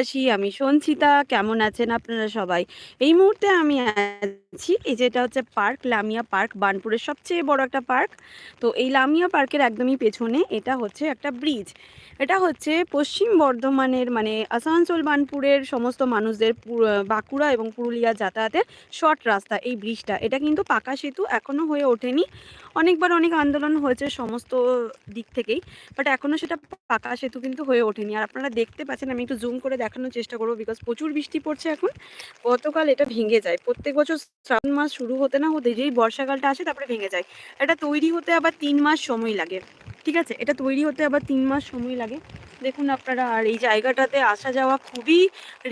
আছি আমি সঞ্চিতা, কেমন আছেন আপনারা সবাই? এই মুহূর্তে আমি আছি, এই যেটা হচ্ছে পার্ক, লামিয়া পার্ক বানপুরের সবচেয়ে বড় একটা পার্ক। তো এই লামিয়া পার্কের একদমই পেছনে এটা হচ্ছে একটা ব্রিজ। এটা হচ্ছে পশ্চিম বর্ধমানের মানে আসানসোল বানপুরের সমস্ত মানুষদের বাঁকুড়া এবং পুরুলিয়া যাতায়াতের শর্ট রাস্তা এই ব্রিজটা। এটা কিন্তু পাকা সেতু এখনও হয়ে ওঠেনি। অনেকবার অনেক আন্দোলন হয়েছে সমস্ত দিক থেকেই, বাট এখনও সেটা পাকা সেতু কিন্তু হয়ে ওঠেনি। আর আপনারা দেখতে পাচ্ছেন, আমি একটু জুম করে দেখানোর চেষ্টা করব বিকজ প্রচুর বৃষ্টি পড়ছে এখন। গতকাল এটা ভেঙে যায়। প্রত্যেক বছর শ্রাবণ মাস শুরু হতে না হতে যেই বর্ষাকালটা আসে তারপরে ভেঙে যায়। এটা তৈরি হতে আবার তিন মাস সময় লাগে। ঠিক আছে, এটা তৈরি হতে আবার তিন মাস সময় লাগে। দেখুন আপনারা, আর এই জায়গাটাতে আসা যাওয়া খুবই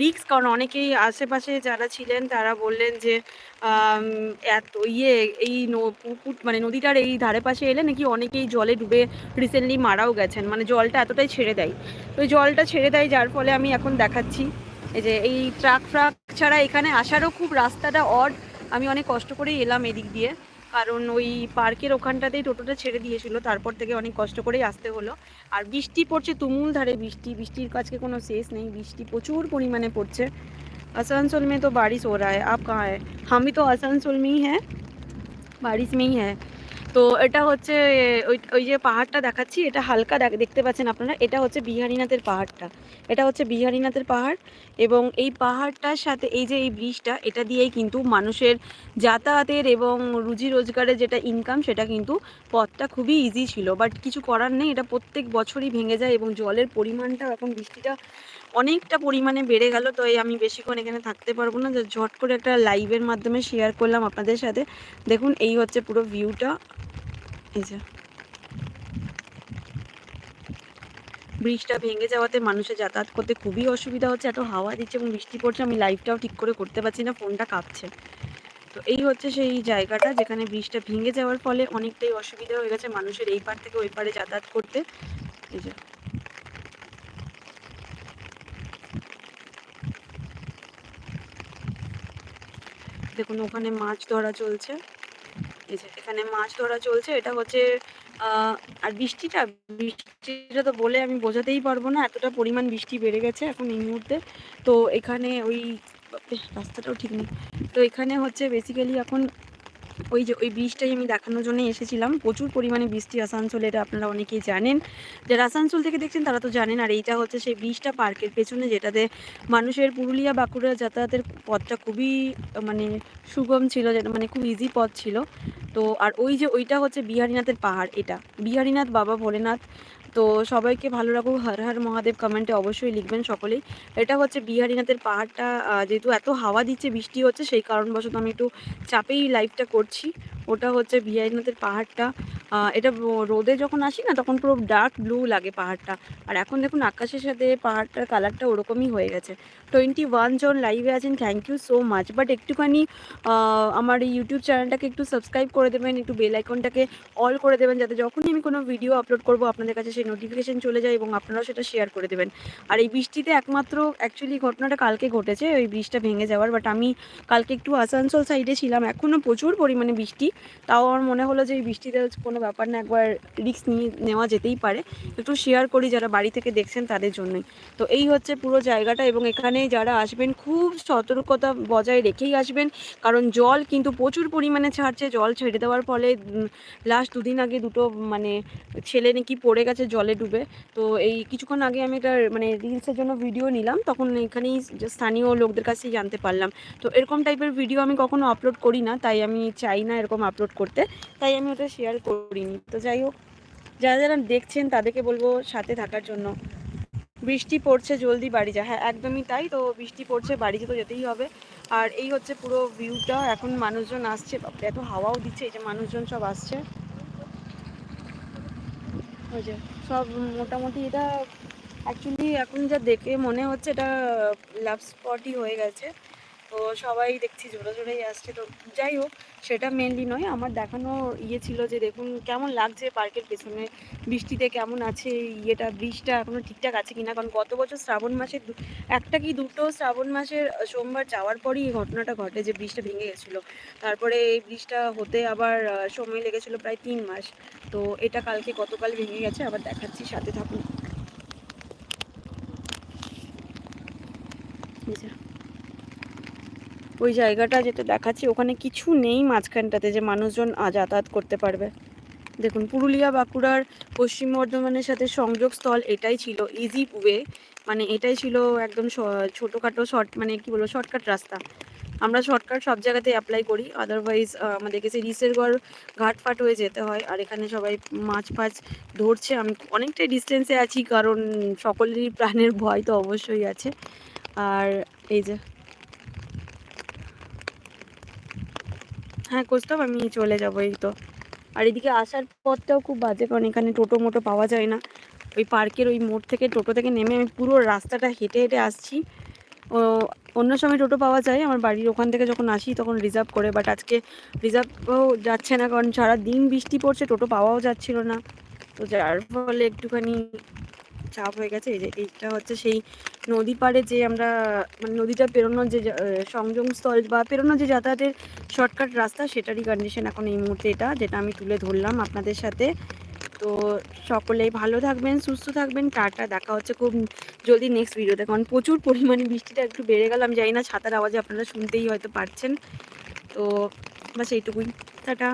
রিস্ক, কারণ অনেকেই আশেপাশে যারা ছিলেন, তারা বললেন যে এত ইয়ে এই পুকুর মানে নদীটার এই ধারে পাশে এলে নাকি অনেকেই জলে ডুবে রিসেন্টলি মারাও গেছেন। মানে জলটা এতটাই ছেড়ে দেয়। তো জলটা ছেড়ে দেয়, যার ফলে আমি এখন দেখাচ্ছি। এই যে, এই ট্রাক ফ্রাক ছাড়া এখানে আসারও খুব রাস্তাটা অড আমি অনেক কষ্ট করেই এলাম এদিক দিয়ে। কারণ ওই পার্কের ওখানটাতেই টোটোটা ছেড়ে দিয়েছিল তারপর থেকে অনেক কষ্ট করেই আসতে হলো আর বৃষ্টি পড়ছে তুমুল ধারে বৃষ্টি বৃষ্টির কাছকে কোনো শেষ নেই বৃষ্টি প্রচুর পরিমাণে পড়ছে आसनसोल में तो बारिश हो रहा है आप कहाँ है हम भी तो आसनसोल में ही है বারিশ মেই হ্যাঁ তো এটা হচ্ছে, ওই ওই যে পাহাড়টা দেখাচ্ছি, এটা হালকা দেখতে পাচ্ছেন আপনারা, এটা হচ্ছে বিহারীনাথের পাহাড়টা। এটা হচ্ছে বিহারীনাথের পাহাড় এবং এই পাহাড়টার সাথে, এই যে এই ব্রিজটা, এটা দিয়েই কিন্তু মানুষের যাতায়াতের এবং রুজি রোজগারের যেটা ইনকাম সেটা কিন্তু পথটা খুবই ইজি ছিল। বাট কিছু করার নেই, এটা প্রত্যেক বছরই ভেঙে যায় এবং জলের পরিমাণটা, এখন বৃষ্টিটা অনেকটা পরিমাণে বেড়ে গেল। তো আমি বেশিক্ষণ এখানে থাকতে পারব না, ঝট করে একটা লাইভের মাধ্যমে শেয়ার করলাম আপনাদের সাথে। দেখুন, এই হচ্ছে পুরো ভিউটা ব্রিজটা ভেঙে যাওয়াতে মানুষের যাতায়াত করতে খুবই অসুবিধা হচ্ছে, এত হাওয়া দিচ্ছে এবং বৃষ্টি পড়ছে, আমি লাইভটাও ঠিক করে করতে পারছি না, ফোনটা কাঁপছে। তো এই হচ্ছে সেই জায়গাটা যেখানে ব্রিজটা ভেঙে যাওয়ার ফলে অনেকটাই অসুবিধা হয়ে গেছে মানুষের এই পার থেকে ওই পারে যাতায়াত করতে। এই যে। দেখুন, ওখানে মাছ ধরা চলছে। এখানে মাছ ধরা চলছে, এটা হচ্ছে আর বৃষ্টিটা বৃষ্টিটা তো বলে আমি বোঝাতেই পারব না, এতটা পরিমাণ বৃষ্টি বেড়ে গেছে এখন এই মুহূর্তে। তো এখানে ওই রাস্তাটাও ঠিক নেই। তো এখানে হচ্ছে বেসিক্যালি এখন ওই যে ওই বৃষ্টিটাই আমি দেখানোর জন্য এসেছিলাম। প্রচুর পরিমাণে বৃষ্টি আসানসোলে, এটা আপনারা অনেকেই জানেন। যারা আসানসোল থেকে দেখছেন তারা তো জানেন, আর এইটা হচ্ছে সেই ব্রিজটা পার্কের পেছনে, যেটাতে মানুষের পুরুলিয়া বাঁকুড়া যাতায়াতের পথটা খুবই মানে সুগম ছিল যেটা মানে খুব ইজি পথ ছিল। তো আর ওই যে ওইটা হচ্ছে বিহারীনাথের পাহাড়, এটা। বিহারীনাথ বাবা ভোলেনাথ তো সবাইকে ভালো রাখুক। হর হর মহাদেব কমেন্টে অবশ্যই লিখবেন সকলেই। এটা হচ্ছে বিহারিনাথের পাহাড়টা যেহেতু এত হাওয়া দিচ্ছে, বৃষ্টি হচ্ছে, সেই কারণবশত আমি একটু চাপেই লাইভটা করছি। ওটা হচ্ছে বিহারিনাথের পাহাড়টা। এটা রোদে যখন আসি না, তখন পুরো ডার্ক ব্লু লাগে পাহাড়টা। আর এখন দেখুন, আকাশের সাথে পাহাড়টার কালারটা ওরকমই হয়ে গেছে। টোয়েন্টি ওয়ান জন লাইভে আছেন thank you so much but একটুখানি আমার ইউটিউব চ্যানেলটাকে একটু সাবস্ক্রাইব করে দেবেন, একটু বেল আইকনটাকে অল করে দেবেন, যাতে যখনই আমি কোনো ভিডিও আপলোড করব, আপনাদের কাছে সেই নোটিফিকেশন চলে যায় এবং আপনারাও সেটা শেয়ার করে দেবেন। আর এই বৃষ্টিতে একমাত্র অ্যাকচুয়ালি ঘটনাটা কালকে ঘটেছে, ওই ব্রিজটা ভেঙে যাওয়ার। বাট আমি কালকে একটু আসানসোল সাইডে ছিলাম। এখনও প্রচুর পরিমাণে বৃষ্টি। তাও আমার মনে হলো যে এই বৃষ্টিতে কোনো ব্যাপার না, একবার রিস্ক নিয়ে নেওয়া যেতেই পারে। একটু শেয়ার করি যারা বাড়ি থেকে দেখছেন তাদের জন্যই। তো এই হচ্ছে পুরো জায়গাটা এবং এখানে যারা আসবেন, খুব সতর্কতা বজায় রেখেই আসবেন। কারণ জল কিন্তু প্রচুর পরিমাণে ছাড়ছে, জল ছেড়ে দেওয়ার ফলে লাস্ট দুদিন আগে দুটো মানে ছেলে নাকি পড়ে গেছে জলে ডুবে। তো এই কিছুক্ষণ আগে আমি একটা মানে রিলসের জন্য ভিডিও নিলাম। তখন এখানেই স্থানীয় লোকদের কাছেই জানতে পারলাম। তো এরকম টাইপের ভিডিও আমি কখনো আপলোড করি না, তাই আমি চাই না এরকম আপলোড করতে। তাই আমি ওটা শেয়ার করিনি। তো যাই হোক, যারা যারা দেখছেন তাদেরকে বলব সাথে থাকার জন্য। বৃষ্টি পড়ছে, জলদি বাড়ি যা। হ্যাঁ একদমই তাই। তো বৃষ্টি পড়ছে, বাড়ি তো যেতেই হবে। আর এই হচ্ছে পুরো ভিউটা এখন মানুষজন আসছে। এত হাওয়াও দিচ্ছে। এই যে মানুষজন সব আসছে। ওই যে সব মোটামুটি এটা অ্যাকচুয়ালি এখন যা দেখে মনে হচ্ছে এটা লাভ স্পটই হয়ে গেছে। তো সবাই দেখছি জোরে জোরেই আসছে। তো যাই হোক, সেটা মেনলি নয়, আমার দেখানো ইয়ে ছিল যে দেখুন কেমন লাগছে পার্কের পেছনে, বৃষ্টিতে কেমন আছে, ইয়েটা, ব্রিজটা এখনও ঠিকঠাক আছে কিনা? কারণ গত বছর শ্রাবণ মাসের একটা কি দুটো শ্রাবণ মাসের সোমবার যাওয়ার পরই এই ঘটনাটা ঘটে যে ব্রিজটা ভেঙে গেছিল। তারপরে এই ব্রিজটা হতে আবার সময় লেগেছিল প্রায় তিন মাস। তো এটা কালকে গতকাল ভেঙে গেছে, আবার দেখাচ্ছি, সাথে থাকুন। ওই জায়গাটা যেটা দেখাচ্ছি, ওখানে কিছু নেই মাঝখানটাতে যে মানুষজন যাতায়াত করতে পারবে। দেখুন, পুরুলিয়া, বাঁকুড়ার পশ্চিম বর্ধমানের সাথে সংযোগ স্থল এটাই ছিল ইজি ওয়ে মানে এটাই ছিল একদম ছোটোখাটো শর্ট মানে কি বলব শর্টকাট রাস্তা। আমরা শর্টকাট সব জায়গাতে অ্যাপ্লাই করি আদারওয়াইজ আমাদেরকে সেই রিসেরগড় ঘাটফাট হয়ে যেতে হয়। আর এখানে সবাই মাছ ফাছ ধরছে। আমি অনেকটাই ডিস্টেন্সে আছি, কারণ সকলেরই প্রাণের ভয় তো অবশ্যই আছে। আর এই যে হ্যাঁ কোস্তাব আমি চলে যাব এই তো। আর এদিকে আসার পথটাও খুব বাজে, কারণ এখানে টোটো মোটো পাওয়া যায় না। ওই পার্কের ওই মোড় থেকে টোটো থেকে নেমে আমি পুরো রাস্তাটা হেঁটে হেঁটে আসছি। ও, অন্য সময় টোটো পাওয়া যায়, আমার বাড়ির ওখান থেকে যখন আসি তখন রিজার্ভ করে বাট আজকে রিজার্ভও যাচ্ছে না, কারণ সারা দিন বৃষ্টি পড়ছে, টোটো পাওয়াও যাচ্ছিল না। তো যার ফলে একটুখানি চাপ হয়ে গেছে। এই যে এইটা হচ্ছে সেই নদী পাড়ে যে আমরা মানে নদীটা পেরোনোর যে আহ, সংযোগস্থল বা পেরোনোর যে যাতায়াতের শর্টকাট রাস্তা সেটারই কন্ডিশন এখন এই মুহূর্তে এটা যেটা আমি তুলে ধরলাম আপনাদের সাথে। তো সকলেই ভালো থাকবেন সুস্থ থাকবেন। টাটা দেখা হচ্ছে খুব জলদি নেক্সট ভিডিওতে কারণ প্রচুর পরিমাণে বৃষ্টিটা একটু বেড়ে গেলাম জানি না ছাতার আওয়াজে আপনারা শুনতেই হয়তো পারছেন। তো বাস এইটুকুই। টাটা।